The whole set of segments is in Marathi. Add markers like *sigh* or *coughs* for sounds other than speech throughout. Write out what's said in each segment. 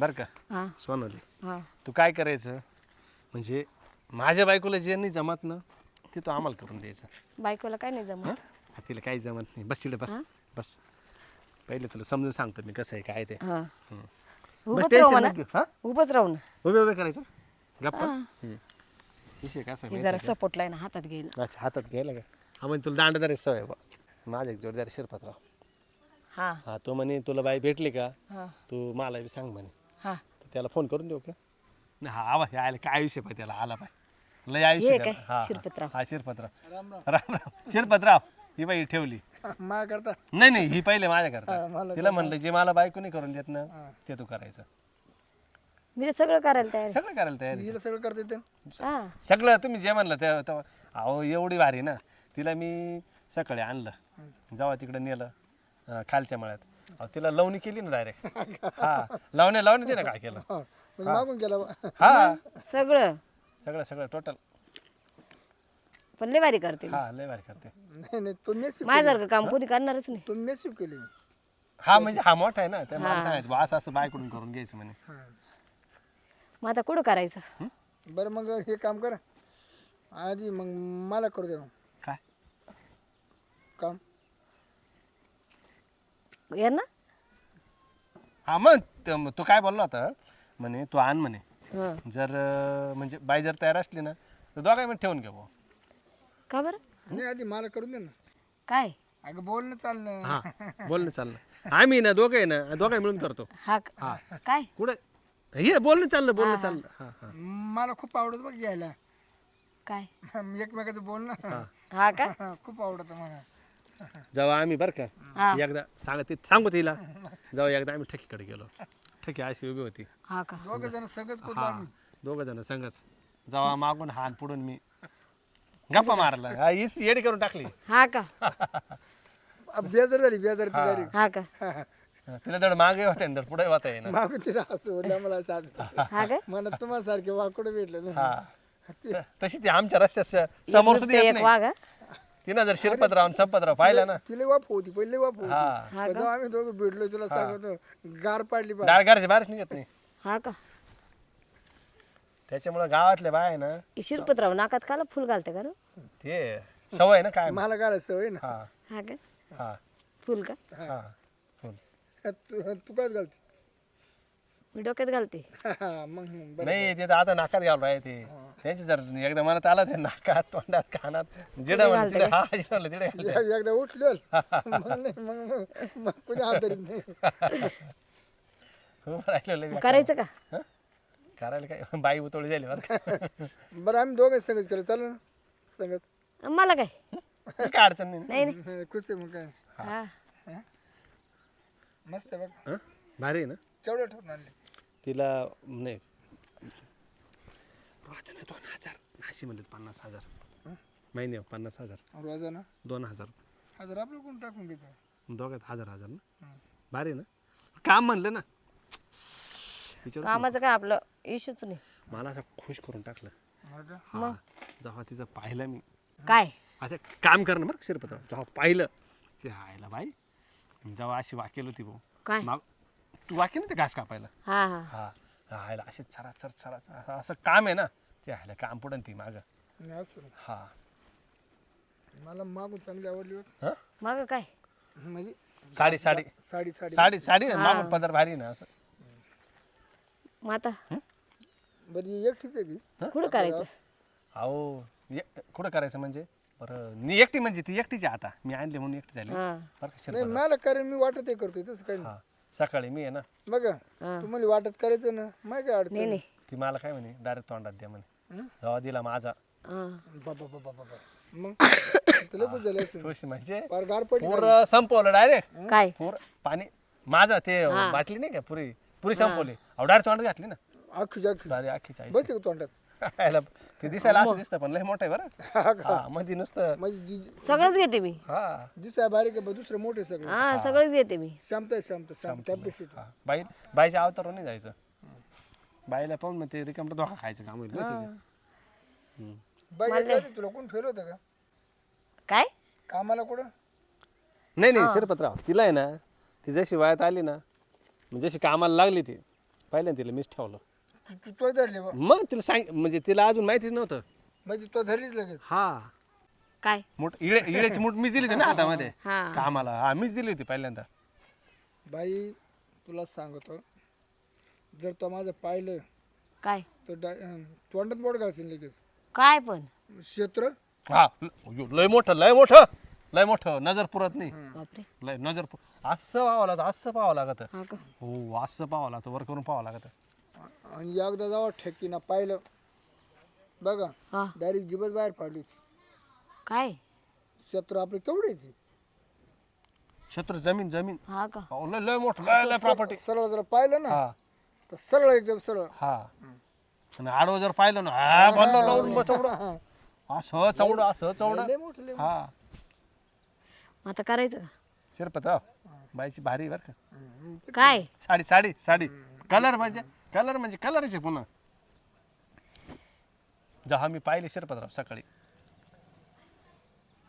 बरं का? हा. सोनाली हा. तू काय करायचं? म्हणजे माझ्या बायकोला जे नाही जमत ना ते तू आम्हाला करून द्यायचं. बायकोला काय नाही जमत? हं? तिला काही जमत नाही. बस तिला बस. बस. पहिले तुला समजून सांगतो मी कसं आहे काय ते. हा. उभंच राहू tension म्हणा नको घेऊ. हा? उभंच राहू ना. उभे उभे करायचं? गप्पा हा. हं. विषय कसा हे आहे जरा माहिती सपोर्ट ना हातात घेईल? अच्छा हातात घ्यायला का? हा म्हणजे तुला दांडदारी सवय आहे बा. माझा एक शिरपतराव. हा. हा तो म्हणे तुला बाई भेटली का? हा. तू मला बी सांग म्हणे. हा. तर त्याला फोन करून देऊ का? नाही हा आवाज आला काय आयुष्य पाहिजे त्याला आला पाहिजे. लय हे आयुष्य काय? त्याला. हा, हा. शिरपतराव. हा शिरपतराव. राम राम. शिरपतराव ही बाई ठेवली. मा करता नाही नाही ही पहिले माझ्या हा, करता मला तिला म्हणलं जे मला बायको नाही करून देत ना ते तू करायचं. मी सगळं करायला तयार आहे. सगळं करायला तयार आहे. हिला सगळं करता येतं हा. सगळं तुम्ही जे म्हणलं ते तेव्हा- अहो एवढी भारी ना. तिला मी सकाळी आणलं. जेव्हा तिकडे नेलं अं, खालच्या मळ्यात. अहो तिला लवणी केली ना डायरेक्ट हा लावण्या लावण्या तिने काय केलं? हा, म्हणजे मागून गेला बा. हा. सगळं? सगळं सगळं टोटल पण लय भारी करते. हा लय भारी करते. नाही नाही तो माझ्यासारखं काम कोणी करणारच नाही. तो मेसी केली. हा म्हणजे हा मोठा आहे ना त्या मला सांगायचं बा असं असं बायकडून करून घ्यायचं म्हणे. हा. मग आता कुठं करायचं? बरं मग हे काम कर. आधी मग मला करू दे मग. काय? काम? ये ना. हा मग त- मग तो काय बोलला होता? म्हणे तू आण म्हणे. हा. जर अं, म्हणजे बाई जर तयार असली ना तर दोघाही मध्ये ठेवून घे बुवा. का बरं? नाही आधी मला करून दे ना. काय? अगं बोलणं चालणं हा बोलणं चाललं. आम्ही ना दोघं आहे ना दोघं मिळून करतो हा का- काय? कुठे? हे बोलणं चाललं बोलणं चाललं. हा हा. मला खूप आवडत बघ यायला. काय? *laughs* एकमेकाचं बोलणं. हा. का? हा, *laughs* खूप आवडत मला. जेव्हा आम्ही बरं का. हा. एकदा सांग ते सांगू तिला जेव्हा एकदा आम्ही ठकीकडे गेलो. ठकी अशी उभी होती. हा का? दोघं जण हा. आम्ही? दोघं जण संगच जेव्हा मागून हात पुढून मी. गप्पा मारला. हा, हीच येडी करून टाकली. हा का? अब बेजार झाली बेजार ती डायरेक्ट हा का? तिला जड मागे होते ना पुढे होता येईना मागून तिला असं ओढलं मला आज हा का? मला तुम्हाला सारखे वाकडं भेटलं ना हा. त- तशी ती आमच्या रस्त्या समोर सुद्धा येत एक नाही. वाघ. हा? तिनं जर शिरपतराव आणि संपतराव पाहिलं ना? तिला वाप होती पहिले वाप होती. हा. हा आम्ही दोघं भेटलो तुला सांगतो. गार पाडली बा डाळ घरच्या बाहेरच निघत नाही. हा का? त्याच्यामुळे गावातल्या बाय आहे ना हे शिरपतराव नाकात काला फुल घालते का रे? ते सवय ना काय? मला घालायचं सवय ना. हा. हा का? हा. फुल का? हा. फुल. तू तू काय घालते. मी डोक्यात घालते. हा, *laughs* मग बरं नाही ते तर आता नाकात घालून राहते. त्यांची जर एकदा मनात आलं ते नाकात तोंडात कानात जिडं म्हणलं तिडे हा जिडं म्हणलं तिडे घालते. एक- एकदा उठलो. *laughs* मग नाही मग मग- मग कुणी हात धरीत नाही. उभं राहिलेलं मग करायचं का? हं? करायला काय? बाई उतोळी झाली बरं का. *laughs* बरं आम्ही दोघं संगत केलं. चालेल ना? संगत मला काय? काय अडचण नाही ना. नाही नाही. हा, खुश आहे मग काय? हा? मस्त आहे बघ. हं? भारी आहे ना? केवढं ठेवून आणले? तिला नाही दोन हजार. नाशी म्हणले पन्नास हजार. महिने पन्नास हजार. रोजाना दोन हजार. हजार आपलं कोण टाकून घेतो? दोघात हजार हजार ना. भारी ना? काम म्हणलं ना. विचारू कामाचं काय आपलं इश्यूच नाही. मला असं खुश करून टाकलं? हा जेव्हा तिचं पाहिलं मी. काय? असं काम करणं बरं शिरपत्र जेव्हा पाहिलं ते हायला बाई. जेव्हा अशी वाकेल होती भाऊ. काय? मग तू वाकेल ना ते घास कापायला? हा हा. हा हायला असे चरा चर चरा चर असं असं काम आहे ना ते हायला काम पडन ती मागं. नाही असं हा. मला मागून चांगली आवडली. हं? मग काय? म्हणजे साडी साडी. साडी साडी. साडी साडी ना मागून पदर भारी ना असं. मग आता? बरं ही एकटीच आहे की कुठं करायचं? अहो कुठं करायचं म्हणजे? बरं मी एकटी म्हणजे ती एकटीची आता. मी आणली म्हणून एकटी झाली. हा. बरं का नाही शिरपत्र मला कारण मी वाटत आहे करतोय तसं काही नाही. हा सकाळी मी आहे ना. बघा हा. तुम्हाला वाटत करायचं ना? माय काय अडचण नाही नाही. ती मला काय म्हणे? डायरेक्ट तोंडात द्या म्हणे. हं? जेव्हा दिला माझा. हा. बाबा बाबा बाबा मग? तुला बुझ झालं असेल. खुश म्हणजे फार गार पडली पुरं संपवलं डायरेक्ट काय? पूर पाणी. माझं ते बाटली नाही का पुरी? पुरी संपवली. अहो डायरेक्ट तोंडात घातली ना. अख्खी अख्खी डायरेक्ट आखी का तोंडात? याला ते दिसायला असं दिसतं पण लय मोठं आहे बरं. हा का? मग ती नुसतं. म्हणजे जी- सगळंच घेते मी. हा. दिसाय बारीक आहे पण दुसरं मोठे सगळं. हा सगळंच घेते मी. शांत शांत शांत हा. बाई बाईच्या अवतार नाही जायचं. बाईला पाहून मग ते रिकामटा धोका खायचं काम होईल माहिती का? हम्म. बाई याच्या आधी तुला कोण फेल होतं का? काय? कामाला कुठं? नाही नाही शिरपतराव तिला आहे ना ती जशी वयात आली ना म्हणजे जशी कामाला लागली ती पहिल्यांदा तिला मीच ठेवलं. तू तू तो धरले बा. मग तिला सांग म्हणजे तिला अजून माहितीच नव्हतं. म्हणजे तो धरलीच लगेच. हा. काय? मूठ इळे इळेची मूठ मीच दिली होती ना हातामध्ये. *laughs* हा. कामाला. हा मीच दिली होती पहिल्यांदा. बाई तुला सांगतो. जर तो माझं पाहिलं काय? तर डाय- अं, तोंडात बोट घालशील लगेच. काय पण? क्षेत्र? हा ल- लय मोठं लय मोठं लय मोठं नजर पुरत नाही. बापरे. लय नजर पु- असं पाहावं लागतं असं पाहावं लागत. हा का? हो असं पाहावं लागतं वर करून पाहावं लागत. आणि एकदा जावं ठेकीना पाहिलं. बघा हा. डायरेक्ट जीबच बाहेर पाडली काय? क्षेत्र आपलं केवढे ती? शत्रू जमीन जमीन. हा का? अहो, लय लय मोठं लय लय प्रॉपर्टी सरळ जर पाहिलं ना हा. तर सरळ एकदम सरळ. हा. आणि आडवं जर पाहिलं ना हा भरलं लावून चौडं हा. असं चौडं असं चौडं. लय मोठं लय हा. मग आता करायचं का? शिरपतराव बाईची भारी बरं का. मोठं. काय? साडी साडी साडी. कलर म्हणजे कलर म्हणजे कलरच आहे पुन्हा. जेव्हा मी पाहिले शिरपतराव सकाळी.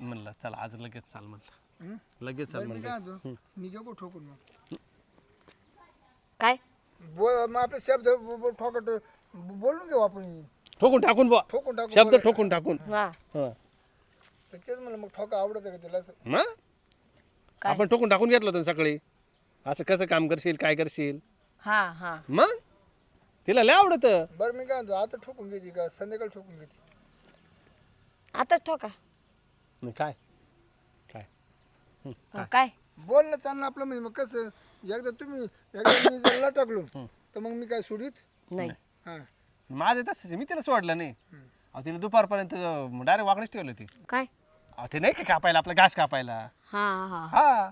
म्हणलं चला आज लगेच चाल म्हणलं. हं? लगेच चाल बरं, मी म्हणलं. काय म्हणतो? मी घेऊ ठोकून मग? काय? मग आपले शब्द ब- ब- ठोकट ब- बोलून घेऊ आपण. ठोकून टाकून बुवा. ठोकून टाकू शब्द. ठोकून टाकून. हा हं. तर तेच म्हणलं मग ठोका आवडत का असं? काय? आपण ठोकून टाकून घेतलं होतं ना सकाळी. असं कसं काम करशील काय करशील? हा हा. मग? तिला लय आवडत. बरं मी काय म्हणतो आता ठोकून घेते का? संध्याकाळी ठोकून घेते. आताच ठोका. काय? काय? हा, काय? बोलणं चालणं आपलं म्हणजे मग कसं? एकदा तुम्ही एकदा मी जर टाकलो तर मग मी काय सोडीत? नाही. हां. माझं तसंच आहे. मी तिला सोडलं नाही. अहो तिला दुपारपर्यंत डायरेक्ट वाकडीच ठेवली होती काय? अहो ते नाही का कापायला आपलं घास कापायला? हा हा. हा.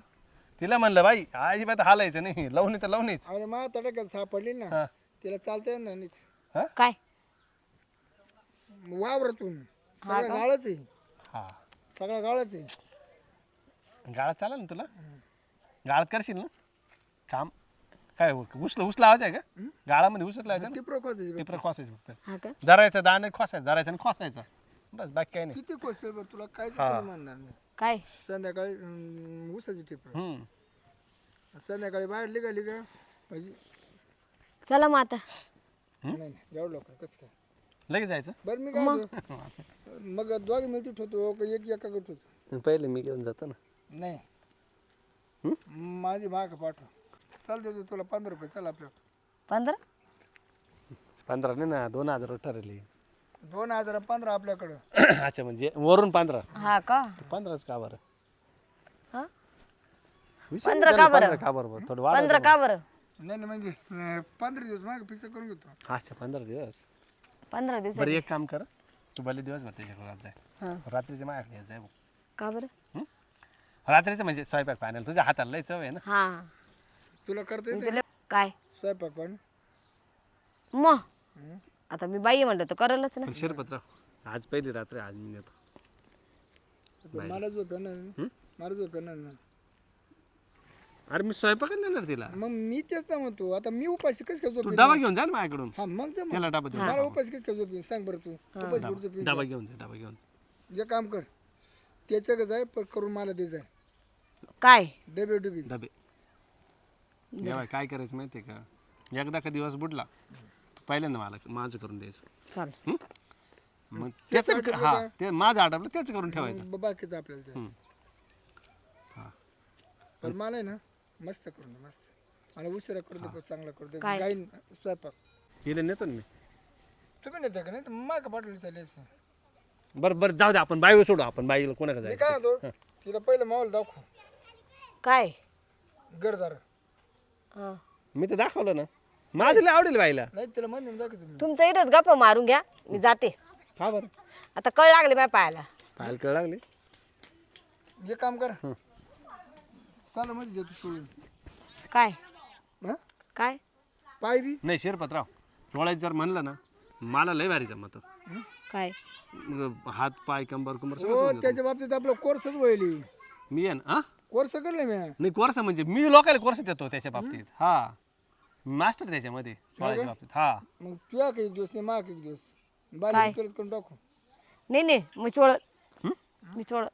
तिला म्हणलं बाई अजिबात हालायचं नाही लावणी तर लावणीच अरे मा तडक्यात सापडली ना. हा. तिला चालता येणार नाही काय? वावरातून. सगळं गाळच आहे. हा. सगळं गाळच आहे. गाळात चालेल ना तुला? गाळात करशील ना? काम? काय उचल उस लावायचं आहे का? गाळामध्ये उचल लावायचं ना? टिपर खोसायचं फक्त. हा का? धरायचं दाणे खोसायचं धरायचं आणि खोसायचं. बस बाकी काही नाही. किती कोसेल बरं? तुला काय हा. म्हणणार नाही. काय? संध्याकाळी अं, ऊसाची टिपर. हम्म. संध्याकाळी बाहेर निघाली का? म्हणजे चला मग आता. नाही नाही एवढं लवकर कसं काय? लगेच जायचं? बरं मी काय म्हणतो, मग दोघे मिळती ठेवतो का एक एकाकडे ठेवतो? पहिले मी घेऊन जातो ना. नाही. माझी माग पाठव. चाल देतो तुला पंधरा रुपये चल आपल्याकडे. पंधरा? पंधरा नाही ना दोन हजार ठरले. दोन हजार पंधरा आपल्याकडं. *coughs* अच्छा म्हणजे वरून पंधरा. हा का? पंधराच का बरं? हा? विचार पंधरा का बरं? पंधरा का बरं बरं? थोडं वाढ पंधरा का बरं? नाही नाही म्हणजे अं, पंधरा दिवस माग फिक्स करून घेतो. अच्छा पंधरा दिवस? पंधरा दिवस बरं एक काम कर. तू भले दिवस भर त्याच्याकडे जाय. हा. रात्रीचे माझ्याकडे यायचं आहे बघ. का बरं? रात्रीचं म्हणजे स्वयंपाक पाण्याला. तुझ्या हाताला लय चव आहे ना. हा. तुला करता येते तुला काय? स्वयंपाक पण. मग आता मी बाई म्हणलं तर करलच ना. पण शिरपत्र आज पहिली रात्री आज मी येतो मला झोप येणार नाही. हं? मला झोप येणार नाही. अरे मी स्वयंपाक देणार तिला. मग मी तेच ना म्हणतो आता मी उपाशी कस काय तू डबा घेऊन जा ना माझ्याकडून. हा मग ते मग. त्याला डबा देऊन मला उपाशी कस काय सांग बरं तू. उपाशी कुठं झोपेन? डबा घेऊन जा डबा घेऊन जे. काम कर त्याच्याकडे जाय पण करून मला दे जाय काय? डबे डुबी. डबे. जेव्हा काय करायचं माहितीये का? एकदा का दिवस बुडला पहिल्यांदा मला माझं करून द्यायचं. चाल. हं? मग त्याचं हा ते माझं आटपलं त्याच करून ठेवायचं. बाकीचं आपल्याला द्या. हं. हा. पण मला आहे ना मस्त करून दे मस्त. मला उशिरा करून दे पण चांगला करून दे. काय? गाईन स्वयंपाक. हिला नेतो ना मी. तुम्ही नेता का नाही? तर माग पाठवली चालेल बरं बरं जाऊ दे आपण बाईवर सोडू. आपण बाईला कोणाकडे मी जायचं? काय म्हणतो तिला पहिलं माहोल दाखव. काय? गरदार हा. मी तर दाखवलं ना. माझं लय आवडेल बाईला. नाही तिला म्हणून दाखव तुम्ही तुमचं इथंच गप्पा मारून घ्या. मी जाते. का बरं. आता कळ लागले माझ्या पायाला पाहायला कळ लागली? हे काम कर. चाल मध्ये देतो सोडून काय? हा? काय? पाय बी नाही शिरपतराव चोळायचं जर म्हणलं ना मला लय भारी जमत. काय? हात पाय कंबर कुंबर सगळं हो. त्याच्या बाबतीत आपला कोर्सच वळली मी आहे ना हा? कोर्स करले मी नाही कोर्स म्हणजे मी लोकांना कोर्स देतो त्याच्या बाबतीत. हा. मास्टर त्याच्यामध्ये चोळायच्या बाबतीत हा. मग तुझ्या काही दिवस नाही मा काही दिवस. काय? बाली परत करून टाकू. नाही नाही मी चोळ मी चोळ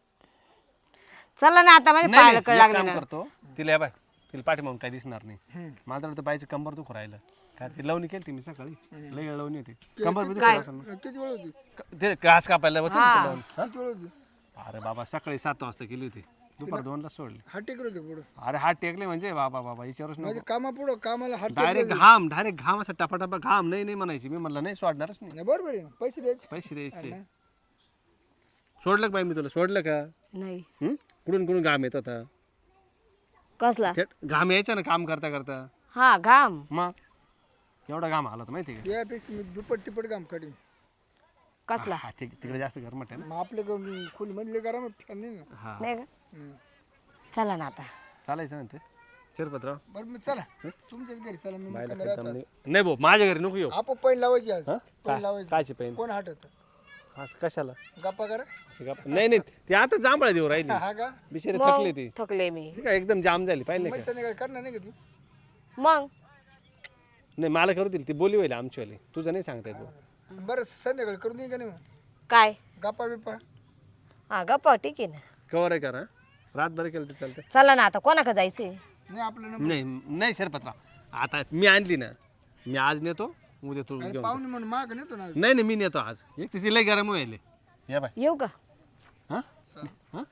चला ना आता माझ्या नाही, पायाला नाही, कळ लागले ना. करतो. तिला बाय तिला पाठीमागून काही दिसणार नाही. हम्म. माझं वाटतं बाईचं कंबर दुखू राहिलं. काय ती लवणी केली ती मी सकाळी? लई वेळ लवणी होती. कंबर बी दुखत असेल ना. किती वेळ होती? ते घास कापायला होती ना ती लावून. हा? किती वेळ होती? अरे बाबा सकाळी सात वाजता केली होती. दुपार दोनला सोडली. हात टेकले होते पुढं. अरे हात टेकले म्हणजे बाबा बाबा विचारूच नको. म्हणजे कामा पुढं कामाला हात डायरेक्ट घाम डायरेक्ट घाम असा टपा टपा घाम नाही नाही म्हणायची. मी म्हणलं नाही सोडणारच नाही. नाही बरोबर आहे. ना पैसे द्यायचे. पैसे द्यायचे. सोडलं का बाई मी तुला? सोडलं का? नाही. हं? कुठून कुठून घाम येत होता? कसला? थेट घाम यायचा ना काम करता करता? हा घाम. मग? एवढा घाम आला होता माहिती का? यापेक्षा मी दुप्पट तिप्पट काम काढीन. कसला? हा ते- तिकडे जास्त गरमट आहे ना. मग आपल्या खोली मधले करा मग फॅन नाही ना. हा. नाही का? हम्म. चला ना आता. चालायचं ना ते शिरपतराव. बरं मी चला. तुमच्याच घरी चला मी बायला मुक्कामी राहतो. नाही भाऊ माझ्या घरी नको येऊ. आपण पैन लावायची आज. हा? पैन काय- लावायची. कायची पेन कोण हटत कशाला? गप्पा करा. गप्प- नाही नाही ते आता जांभळा देऊ राहिली. हा का? बिचारी थकली ती. थकले मी. ती काय एकदम जाम झाली पाहिजे मग का? संध्याकाळी करणार नाही का तू? मग? नाही मला करू दिली ती बोली होईल आमचीवाली तुझं नाही सांगता येतो बरं संध्याकाळी करून देईन का नाही मग? काय? गप्पा बिप्पा. हा गप्पा ठीक आहे ना. कवर आहे करा रातभर केलं तर चालतं चला ना आता कोणाकडे जायचंय? नाही आपलं नाही नाही शिरपतराव. आता मी आणली ना मी आज नेतो उद्या तू घेऊन जा. पाहुणे म्हणून माग नेतो ना नाही नाही मी नेतो आज. एक तिची लय गरम होईल या बाय. येऊ का? हां. हां?